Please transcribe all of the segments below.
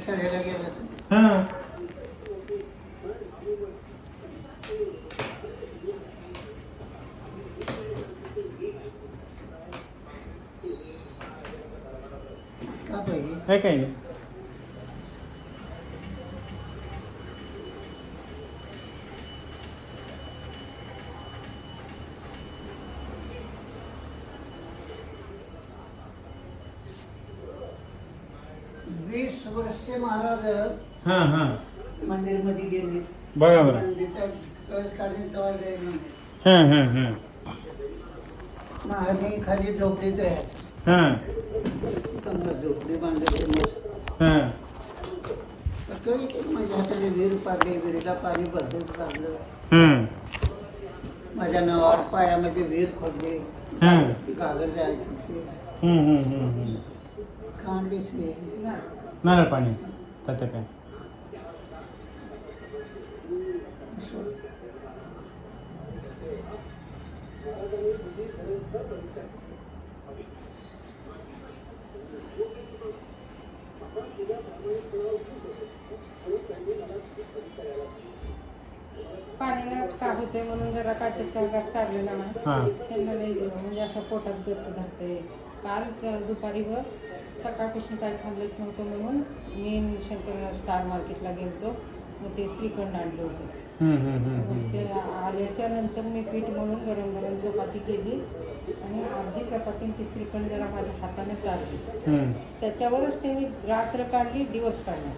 शाळेला गेलं तर. का पाहिजे काय? हा हा हा. मग आम्ही खाली झोपडीत राहायचो. हा. समजा झोपडी बांधायची मस्त हा. सकाळी माझ्या हाताने विहीर पाडली विहिरीला पाणी भरपूर काढलं हम्म माझ्या नावावर पायामध्ये विहीर खोदली. हम्म. घागर जायची नारळ पाणी. तात्या काय? पाण्यालाच का होते म्हणून जरा काय त्याच्या अंगात चाललेला हा. नाही त्यांना लई म्हणजे असं पोटात गच धरते. काल दुपारी वर सकाळपासून काय खाल्लंच नव्हतं म्हणून मी शंकर स्टार मार्केटला गेलतो. मग ते श्रीखंड आणलं होतं. हम्म हम्म हम्म मग हम्म ते आल्याच्यानंतर मी पीठ म्हणून गरम गरम चपाती केली आणि अर्धी चपाती श्रीखंड जरा माझ्या हाताने चालली. हम्म. त्याच्यावरच ते मी रात्र काढली दिवस काढला.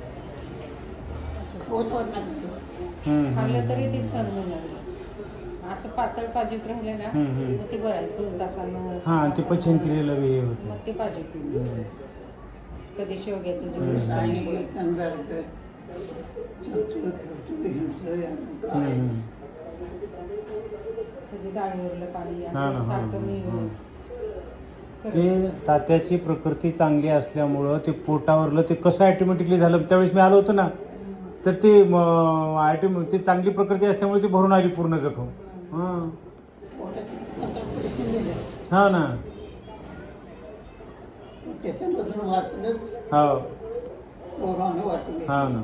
खाल्लं तरी ते सण होणार असं पातळ पाहिजेच राहिलं ना हम्म, हम्म. मग ते बरं आहे दोन तासानं हा ते पचन क्रियेला बी हे होतं. मग ते पाहिजे. कधी शेवग्याचं. ज्यूस हा हा, हा. ते तात्याची प्रकृती चांगली असल्यामुळं ते पोटावरलं ते कसं ऑटोमॅटिकली झालं त्यावेळेस मी आलो होतो ना तर ते ऑटोम ते चांगली प्रकृती असल्यामुळे ती भरून आली पूर्ण जखम. हां. हा ना. हो. कोरोना वाचले हा ना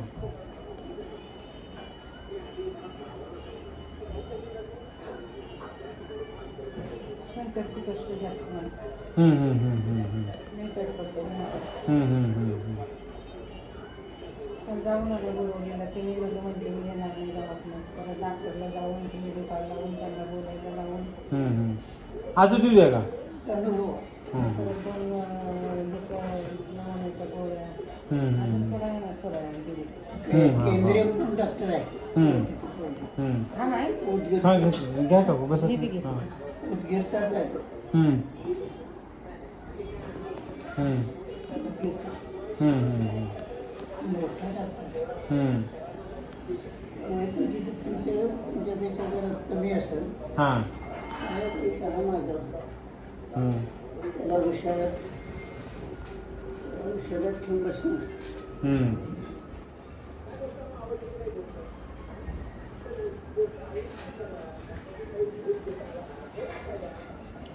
शंकरची कष्ट जास्त नाही हम्म, हम्म, हम्म, हम्म, हम्म. नाही तडपडते नाही तडपडते. हम्म, हम्म, हम्म, हम्म. पण जाऊन आलो बोलवलेला ते मी मला म्हणले मी येणार नाही दवाखान्यात परत डॉक्टरला जाऊन लावून त्यांना बोलायला लावून हम्म, हम्म. अजून देऊ द्या का परत दोन अं, ह्याच्या नमुन्याच्या गोळ्या हम्म, अजून हम्म. थोडा आहे ना थोडा आहे दिली हम्म, हा, केंद्रीय हा. म्हणून डॉक्टर आहे. थांब आहे उदगीर हा घ्या घ्या का बस. हां उदगीरचाच आहे तो. उदगीरचा. मोठा डॉक्टर आहे. वय तुमची तुमच्यापेक्षा जरा कमी असेल हां आणि माझं. त्याला विषयात विषयात ठेवून बसून हम्म.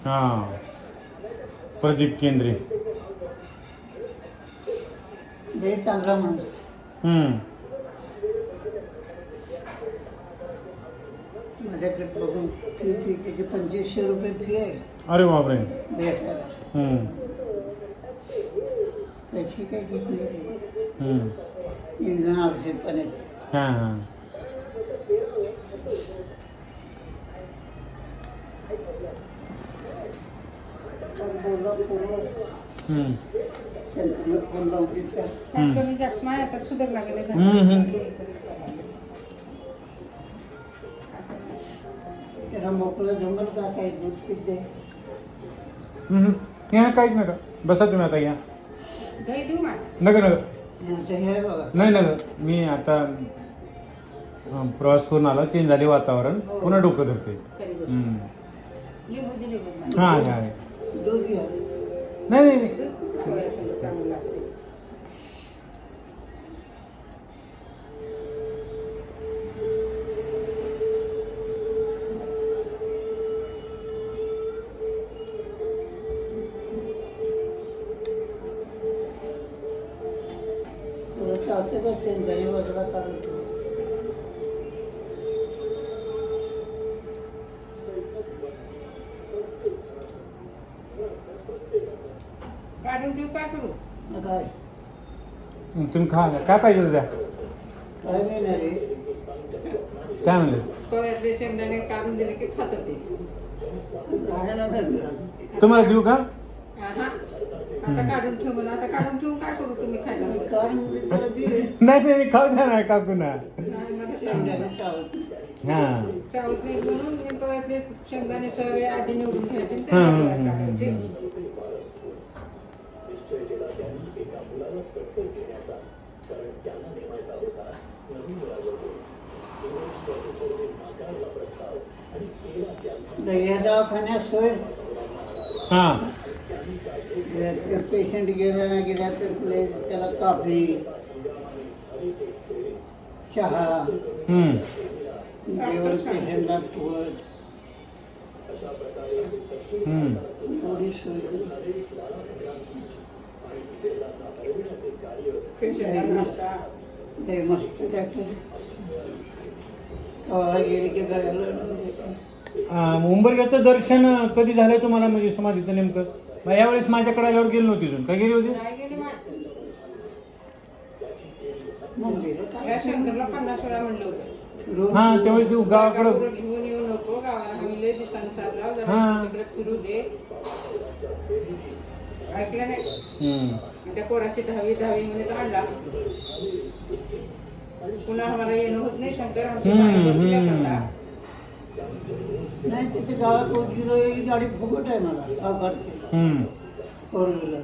हां. प्रदीप केंद्रे. लय चांगला माणूस. हम्म. माझ्याकडे बघून फी फी त्याची पंचवीसशे रुपये फी आहे. अरे बापरे. भेटायला. हम्म. पैसे काही घेत नाही. हम्म. इंधन औषध पाण्याचे हां हां. काहीच नका. बसा तुम्ही आता या. नका नका. हे आहे बघा. नाही नका. मी आता प्रवास करून आलो. चेंज झाले वातावरण. पुन्हा डोकं धरते. बघ हा आहे, आहे. दूध घ्या नाही नाही नाही दूध कसं ठेवायचं काढून ठेवू काय करू? काय? मग तुम्ही खा काय पाहिजे होतं त्या? काय नाही ना रे. काय म्हणले? कव्यातले शेंगदाणे काढून दिले की खात ते. आहे ना तुम्हाला देऊ का? आहा. आता काढून ठेव म्हणून आता काढून ठेवून काय करू तुम्ही खायला? काढून मी त्याला नाही नाही खाऊ द्या ना काकू ना? नाही मला शेंगदाणे चावत हा. चावत नाही म्हणून मी कव्यातले शेंगदाणे सगळे आधी निवडून घ्यायचे आणि हं, हं, हं, या दवाखान्यात सोय. हा. पेशंट गेला ना गेला तर ते- त्याला कॉफी चहा हम्म. जेवण पेशंटला फुट हम्म. एवढी सोय. पेशंटला नाश्ता लय मस्त डॉक्टर. कवा गेली की गळ्याला उंबरग्याचं दर्शन कधी झालंय तुम्हाला? म्हणजे समाधीचं नेमकं? मग यावेळेस माझ्याकडे आल्यावर गेलो नव्हती अजून. काय गेली होती? हा त्यावेळेस तू गावाकडं घेऊन येऊ नको गावाला आम्ही लय दिवसांनी चालला. जरा हा. तिकडे फिरू दे. ऐकलं नाही? त्या पोराची दहावी दहावी मध्ये तर आणला. पुन्हा आम्हाला येणं होत नाही शंकर आमच्या हम्म, बाहेर बसल्या हम्म. आता. नाही तिथे गावात रोज गेलो ही गाडी फुकट आहे मला सावकारची. हम्म. फोर व्हीलर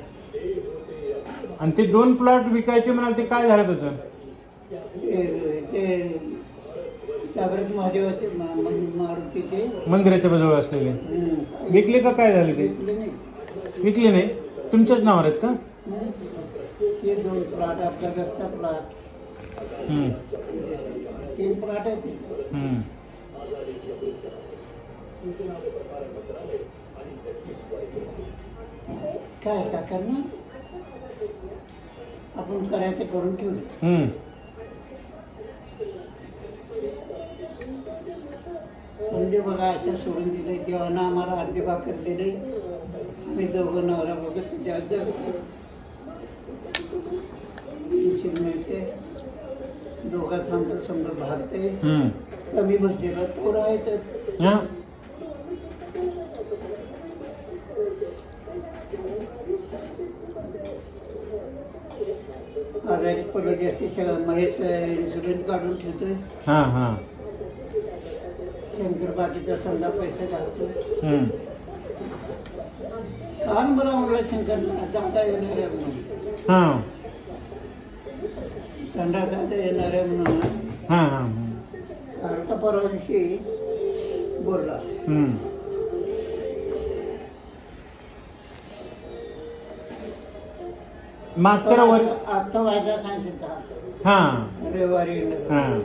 आणि ते दोन प्लॉट विकायचे म्हणाल ते काय झालं त्याचं? ते ते जागृत महादेवाचे मा- मा- मारुतीचे मंदिराच्या बाजूला असलेले. हम्म. विकले का काय झाले ते? विकले नाही. विकले नाही? तुमच्याच नावावर आहेत का? हम्म. हे दोन प्लॉट आपल्या घरचा प्लॉट हम्म. तीन प्लॉट आहेत. ते. हम्म. काय का करणार? आपण करायचं करून ठेवलं हम्म. समजे बघा असं सोडून दिले देवानं आम्हाला अर्धे भाकर दिले. आम्ही दोघं नवरा बघत जगतो मिळते. दोघांचं आमचं समजा भागते. हम्म. कमी बसलेला पोर आहेतच. आजारी पडलं की असे सगळं महेश इन्शुरन्स काढून ठेवतोय. हा हा. शंकर बाकीचा समजा पैसे घालतो हम्म. कान बरा म्हटलं शंकर दादा येणार आहे म्हणून. हा. थंडा दादा येणार आहे म्हणून. हा हा आता परवा दिवशी बोलला. हम्म. मागच्या वर आता वायदा सांगितला. हा. रविवारी येणार. हा.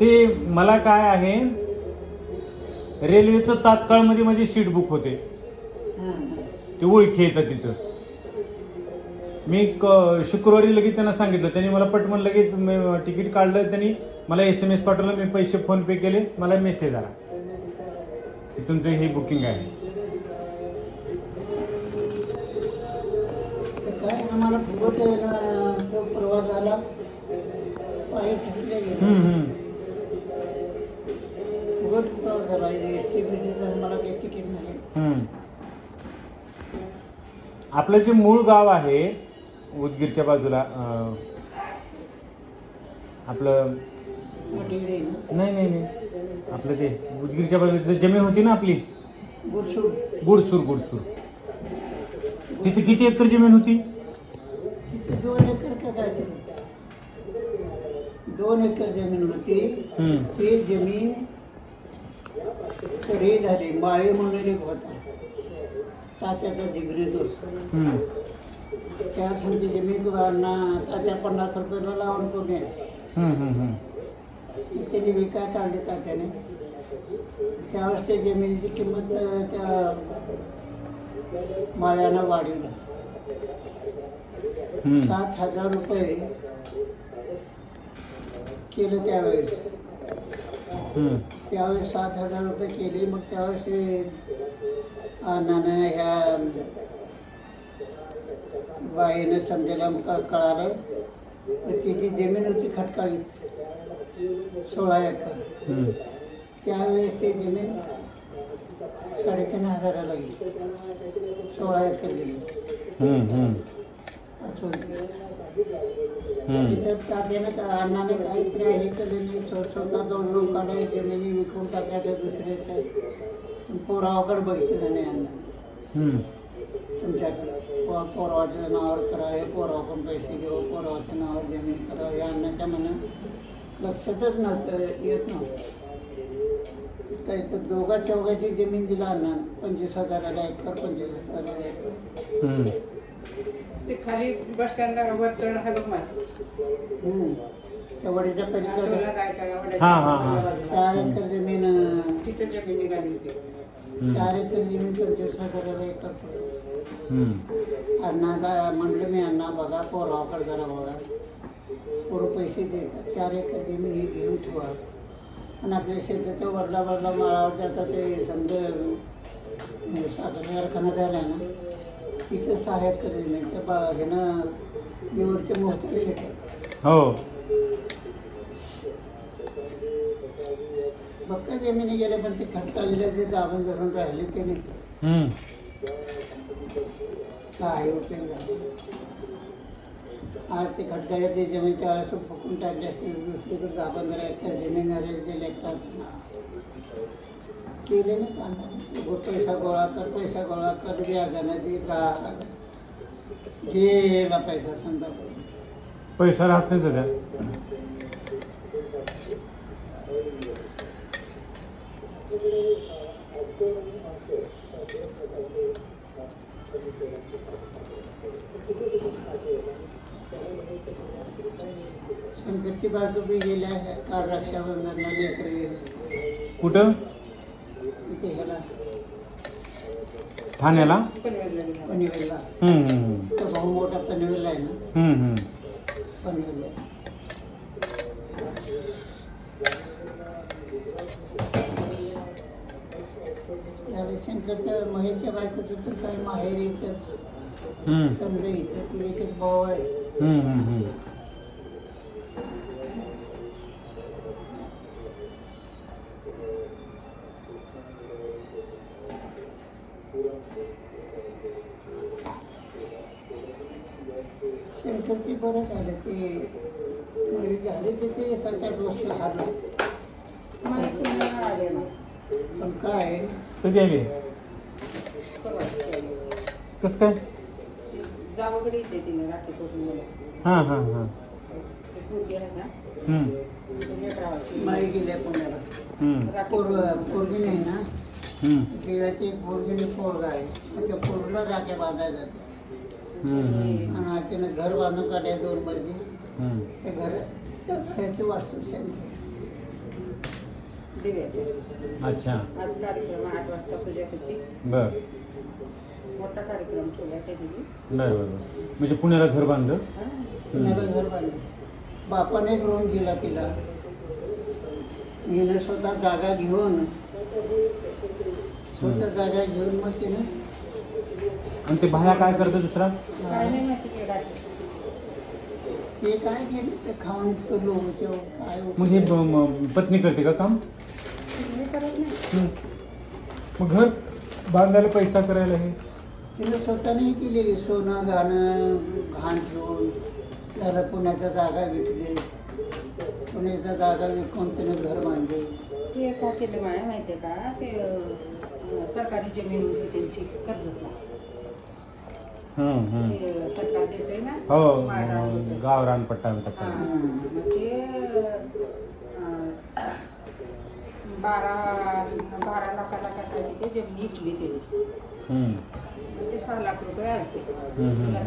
ते मला काय आहे रेल्वेचं तात्काळमध्ये माझी सीट बुक होते. हा. ते ओळखी येतात तिथं. मी क शुक्रवारी लगेच त्यांना सांगितलं. त्यांनी मला पटमन लगेच मी तिकीट काढलं. त्यांनी मला एस एम एस पाठवलं. मी पैसे फोन पे केले. मला मेसेज आला. की तुमचं हे बुकिंग आहे. आम्हाला ना, तो प्रवास झाला. पायी थकले गेले. फुकट प्रवास झाला. एस टी मला काही तिकीट नाही. आपलं जे मूळ गाव आहे उदगीरच्या बाजूला आपलं नाही नाही नाही. आपलं ते उदगीरच्या बाजूला तिथे जमीन होती ना आपली? गुरसूड गुडसूर गुडसूर तिथे किती एकर जमीन होती? तिथे दोन एकर का काय तरी दोन एकर जमीन होती हम्म. ती जमीन चढी झाली माळी म्हणून एक होता तात्याचा डिग्री हम्म. त्या समजी जमीन ना तात्या पन्नास रुपयाला लावून तो नाही हम्म, हम्म, हम्म. त्यांनी विकाय काढले तात्याने त्यावेळेस त्या जमिनीची किंमत अं, त्या माळ्यानं वाढवली. सात हजार रुपये केलं त्यावेळेस. त्यावेळेस सात हजार रुपये केले मग त्यावेळेस अण्णानं ह्या बाईनं समजायला क- कळालं. तिची जमीन होती खटकाळीत सोळा एकर. त्यावेळेस ते जमीन साडेतीन हजाराला गेली. सोळा एकर गेली हम्म. हम्म. असं होतं. हम्म. त्याच्यात तात्यानं अण्णाने काहीतरी हे केलं नाही स्व- स्वतः दोन लोकांना जमिनी विकून टाकायच्या दुसरे काय पोरावाकडे बघितलं नाही अण्णा. तुमच्याकडे पोरावाच्या नावावर करा हे पोरावाकडून पैसे घेऊ पोरावाच्या नावावर जमीन करा हे अण्णाच्या मनात लक्षातच नव्हतं येत नव्हतं काही तर दोघा चौघाची जमीन दिला अण्णा पंचवीस हजाराला एकर पंचवीस हजाराला एकर हम्म. ते खाली बस स्टँडला वर चढ हा हम्म. त्या वडीच्या पलीकडे? हा, हा, हा. चार एकर जमीन अं, तिथं जमीन निघाली होती. हम्म. चार एकर जमीन म्हणलं मी अण्णा बघा पोरावाकडे जरा बघा. पोरं पैसे देतात. चार एकर जमीन ही घेऊन ठेवा. आणि आपल्या शेताच्या वरला वरला माळावर जाता ते समजा अं, साखर कारखाना झाला ना तिथं सहाय्य एकर जमीन त्या बा ह्यानं निवडचे मोठे घेतात. हो. काय जमिनी गेल्या पण ते खटकाळीला जे दाबून धरून राहिले ते नाही. हम्म. काय उपयोग झाला? आज ते खड्ड्याला ते जमीन त्यावेळेस फुकून टाकले असते दुसरीकडे आपण जरा एकर जमीन झाले ते लेकरात केले नाही पैसा गोळा कर पैसा गोळा कर व्याजानं दे गेला पैसा समजा पैसा राहत नाही सध्या. शंकरची बाजू बी गेल्या काल रक्षाबंधनला लेकरे कुठं? ठाण्याला पनवेलला गेला. हम्म. हम्म. तो भाऊ मोठा पनवेलला आहे ना हम्म. हम्म. पनवेलला शंकरच्या महेशच्या बायकोचं तर काही माहेर इथंच हम्म. समजा इथं ती एकच भाऊ आहे हम्म. हम्म. हम्म. आले ना. पण काय कधी आली. कसं काय जावकडे येते तिने रात्री सोडून मला हां हां हां ते पोरगी आहे ना हम्म. ती लेकरावाची. माई गेल्या पुण्याला हम्म. पोरग नाही ना हम्म. देवाची एक पोरगीने पोरगा आहे मग त्या पोरला राख्या बांधायला जाते हम्म. आणि त्यानं घर बांधून काढल्या दोन मर्जी हम्म. त्या घर घराची वास्तू शांती दिव्याचे. अच्छा. आज कार्यक्रम आठ वाजता पूजा होती. बर. मोठा कार्यक्रम ठेवला त्या दिवशी बर बर बर. म्हणजे पुण्याला घर बांधलं. पुण्याला घर बांधले. बापाने एक रूम दिला तिला. हिनं स्वतः जागा घेऊन स्वतः जागा घेऊन मग तिनं आणि ते बाया काय करतं दुसरा काय नाही माहिती ते रात्री ते काय केलं? ते खाऊन लोक ते काय मग हे ब- म- पत्नी करते का काम? हे करत नाही. हम्म. मग घर बांधायला पैसा करायला हे? तिनं स्वतःने केलेली सोनं गाणं घाण ठेवून त्याला पुण्याच्या जागा विकली. पुण्याच्या जागा विकून तिनं घर बांधले. ते का केलं माया माहिती आहे का? ते अं, सरकारी जमीन होती त्यांची कर्जतला. हम्म, हम्म. ते सरकार देते ना हो माळरान देते. गावरान पट्टा म्हणतात हा, त्याला. मग ते अं, बारा बारा लाखाला का काय ते जमीन. मग ते सहा लाख रुपये आले हम्म, हम्म. तिला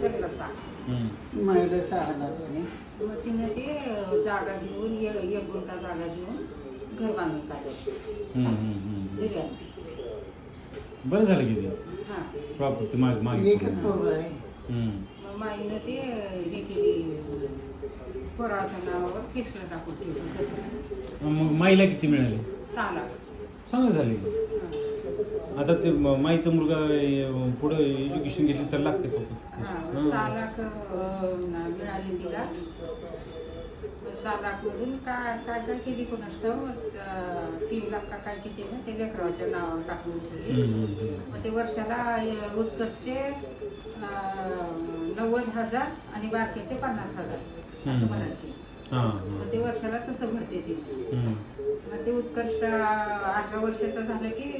त्यांना. महिला मग तिनं ते जागा घेऊन ए- एक गुंठा जागा घेऊन घर बांधून काढलं हम्म, हम्म, हम्म. दिल्या बरं झालं की ते हां माग माग एकच पोरगा आहे. हम्म. मग मग माईनं ते हे केली पोराच्या नावावर केसला टाकून ठेवलं तसंच. मग माईला किती मिळाले? सहा लाख. चांगलं झाले. आता ते म- माईचा मुलगा अं, पुढं एज्युकेशन घेतली तर लागते फक्त. हां, मग सहा लाख अं, ना- मिळाले तिला. मग सहा लाख मधून काय काय काय केली अं, तीन लाख का काय किती ना ते लेकराच्या नावावर टाकून ठेवली. मग ते वर्षाला उत्कर्षचे नव्वद हजार आणि बाकीचे पन्नास हजार असं. भरायचे मग ते वर्षाला तसं भरते ते. मग ते उत्कर्ष अठरा वर्षाचं झालं की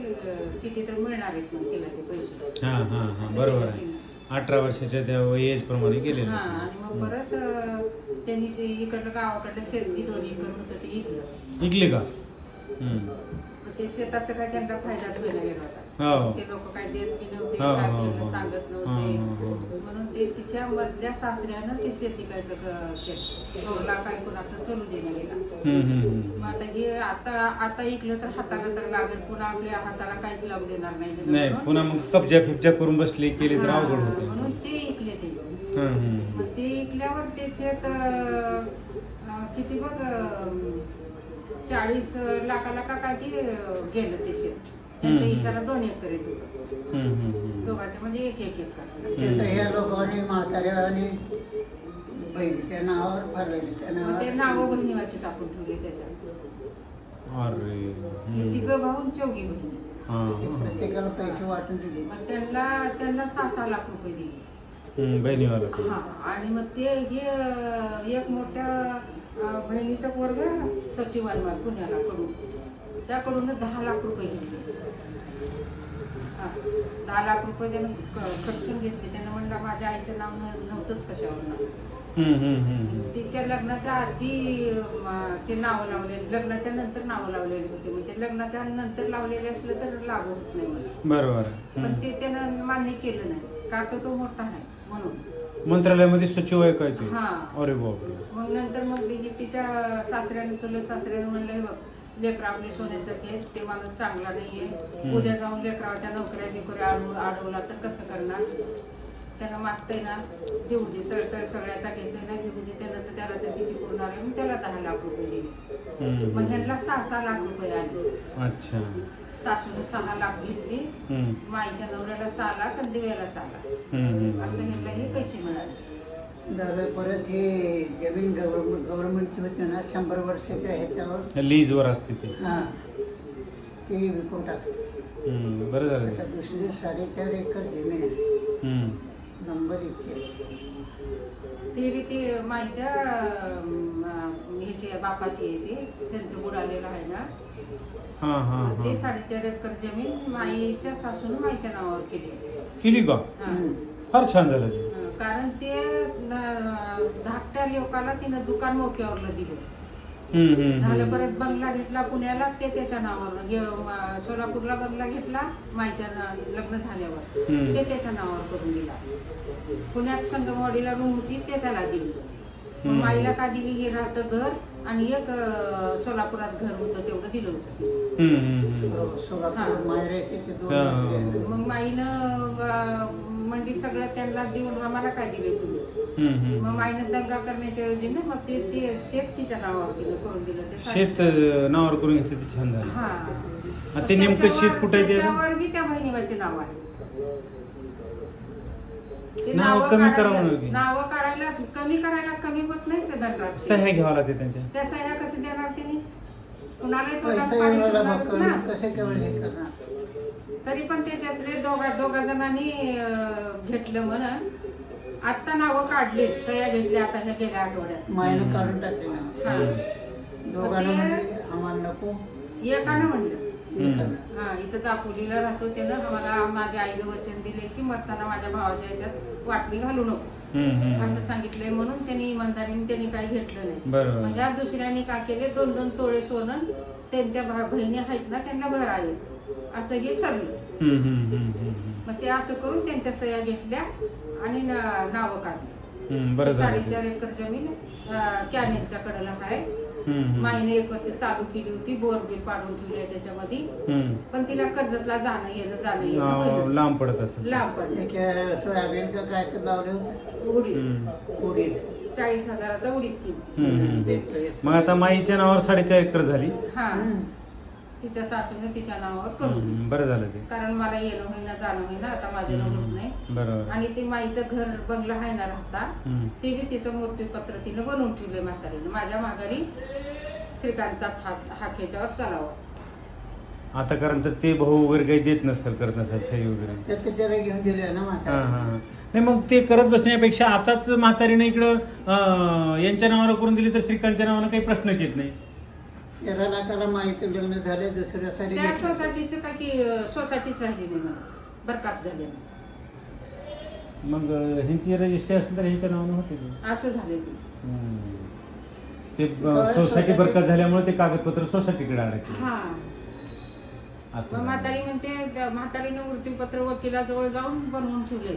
किती तर मिळणार आहेत मग तिला ते पैसे. बरोबर. अठरा वर्षाच्या त्या एज प्रमाणे गेलेले हा आणि मग परत त्यांनी ते इकडलं गावाकडलं शेती दोन एकर होतं ते इकलं का हम्म. मग ते शेताचा काय त्यांना फायदाच व्हायला गेला होता हो ते लोक काय देत बी नव्हते हो, काय हो, त्यांना हो. सांगत हो, नव्हते हो, हो. म्हणून ते तिच्या मधल्या सासऱ्यानं ते शेती कायचं केलं दोरला काय कुणाचं चलू देणं गेला हम्म, हम्म, हम्म. मग आता हे आता आता ऐकलं तर हाताला तर लागेल पुन्हा आपल्या हाताला काहीच लागू देणार नाही नाही म्हणून- पुन्हा मग कब्जा फिब्जा करून बसले केले तर हा, अवघड म्हणून होते ते ऐकले ते. मग ते ऐकल्यावर ते शेत किती बघ चाळीस लाखाला का काय गेलं ते शेत त्यांच्या. इशारा दोन एकर येत होतं हम्म, हम्म, हम्म. दोघांचे म्हणजे एक एक एकर. ह्या लोकांनी म्हाताऱ्याने बहिणीच्या नावावर भरलेले त्या मग ते नावावर नावं बहिणीवाचे टाकून ठेवले त्याच्यात. हे. तिघं भाऊन चौघी बहिणी. प्रत्येकाला पैसे वाटून दिले. त्यांना त्यांना सहा सहा लाख रुपये दिले. हम्म, बहिणीवाला हा आणि मग ते हे एक मोठ्या अं, बहिणीचा पोरग सचिव आहे मला पुण्याला कडून त्याकडून दहा लाख रुपये घेतले. हा, दहा लाख रुपये त्यानं क- खर्चून घेतले. त्यानं म्हणलं माझ्या आईचं नाव न- नव्हतंच कशावर नाव. हम्म, हम्म, हम्म. तिच्या लग्नाच्या आधी ते नावं लावले लग्नाच्या नंतर नावं लावलेली होती. म्हणजे लग्नाच्या नंतर लावलेले असलं तर लागू होत नाही मला बरोबर. पण. ते त्यानं मान्य केलं नाही. का तर तो मोठा आहे. म्हणून. मंत्रालयामध्ये सचिव आहे काय ते? हा. अरे बापरे मग नंतर मग ती- तिच्या सासऱ्याने चुलत सासऱ्याने म्हणलं "हे बघ लेकरं आपले सोन्यासारखे आहेत, ते माणूस चांगला नाहीये. उद्या जाऊन लेकराच्या नोकऱ्या बिकऱ्या अडवला तर कसं करणार? त्यानं मागतंय ना देऊ दे तर तर सगळ्याचा घेतोय ना घेऊ दे त्यानंतर त्याला तर किती पुरणार आहे मग त्याला दहा लाख रुपये दिले हम्म, मग ह्यांना सहा सहा लाख रुपये आले. अच्छा. सासूने सहा लाख घेतली. माईच्या नवऱ्याला सहा लाख आणि दिव्याला सहा लाख. असं ह्यांना हे पैसे मिळाले. झालं परत हे जमीन गव्हर्नमेंट गव्हर्नमेंटची होते ना शंभर वर्षाच्या ह्याच्यावर? लीजवर असते ते. हां. ते विकून टाकलं. बरं झालं. आता. दुसरी साडेचार एकर जमीन आहे. हम्म, नंबर इथे ते बी ते माईच्या अं, ह्याची बापाची आहे ते त्यांचं बुडालेलं आहे ना हा हा ते साडेचार एकर जमीन माईच्या सासून माईच्या नावावर केली केली का हा. फार छान झालं कारण ते धाकट्या लोकाला तिनं दुकान मोक्यावरलं दिलं झालं. परत बंगला घेतला पुण्याला ते त्याच्या नावावर सोलापूरला बंगला घेतला माईच्या ना- लग्न झाल्यावर. ते त्याच्या नावावर करून दिला पुण्यात संगमवाडीला रूम होती ते त्याला दिली. माईला का दिली हे राहतं घर आणि एक अं, सोलापुरात घर होतं तेवढं दिलं होतं हम्म, हम्म, हम्म. हो, सोलापूर माहेर येते ते दोन हा. मजले आहेत. मग माईनं अं, मंडी सगळं त्यांना देऊन आम्हाला काय दिले तुम्ही हम्म, हम्म. मग माईनं दंगा करण्याच्या ऐवजी ना मग ते ते शेत तिच्या नावावर दिलं करून दिलं ते शेत अं, नावावर करून घेतलं ते छान झालं हा आणि ते नेमकं त्याच्यावर- शेत कुठं आहे ते? त्याच्यावर बी त्या बहिणीबाचे नाव आहे ते नावं नावं कमी काढायला- करा म्हणून की. नावं कमी करायला कमी होत नाही सह्या घ्यावा लागते त्यांच्या त्या सह्या कसे देणार त्यांनी कुणालाही तोंडात पाणी सुटणारच ना. तरी पण त्याच्यातले दोघा दोघा जणांनी घेतलं म्हणून आत्ता नावं काढली. सह्या घेतल्या आता ह्या गेल्या आठवड्यात. मायनं काढून टाकले ना. हा. दोघांना आम्हाला नको. एकानं म्हणलं. हा इथं दापोलीला राहतो त्यानं. आम्हाला माझ्या आईनं वचन दिले की मरताना माझ्या भावाच्या ह्याच्यात वाटणी घालू नको. असं सांगितलंय. म्हणून त्यांनी इमानदारीने त्यांनी काही घेतलं नाही. म्हणजे या दुसऱ्याने का केले? दोन दोन तोळे सोनं त्यांच्या बहिणी आहेत ना त्यांना आहे. असं हे ठरलं. मग ते असं करून त्यांच्या सह्या घेतल्या आणि नावं काढली. साडेचार एकर जमीन कॅनेलच्या कडेला आहे. माईने एक वर्ष चालू केली होती बोर बिल पाडून ठेवली आहे त्याच्यामध्ये. पण तिला कर्जतला जाणं येणं जाणं येणं. लांब पडत असेल. लांब एक सोयाबीन का काय लावलं उडीद. उडीद. चाळीस हजाराचा उडीद केली. मग आता माईच्या नावावर साडेचार एकर झाली. हा. तिच्या सासूने तिच्या नावावर करून दिली. हम्म, बरं झालं ते. कारण मला येणं होईना जाणं होईना आता माझ्यानं होत नाही. बरोबर. आणि ते माईचं घर बंगला आहे ना राहता हम्म. ते बी तिचं मृत्यूपत्र तिनं बनवून ठेवलंय म्हातारीनं. माझ्या माघारी श्रीकांतचाच हात हाक ह्याच्यावर चालावं. आता कारण तर ते भाऊ वगैरे काही देत नसेल करत नसेल सही वगैरे. तर ते त्याला घेऊन दिले ना हा माता हा हा. नाही मग ते करत बसण्यापेक्षा आताच म्हातारीने इकडं अं, यांच्या नावावर करून दिली तर श्रीकांतच्या नावानं काही प्रश्नच येत नाही. तेरा लाखाला माहिती लग्न झाले दुसऱ्या सारी त्या सोसायटीचं काय की सोसायटीच राहिली नाही मला बरखास्त झाले मग अं, ह्यांची रजिस्ट्री असेल तर ह्यांच्या नावानं होते ते. असं झाले ते. हम्म. ते अं, सोसायटी बरकत झाल्यामुळे ते कागदपत्र सोसायटीकडे अडकले हा. असं मग झालं. म्हातारी म्हणते म्हातारीनं मृत्यूपत्र वकिलाजवळ जाऊन बनवून ठेवले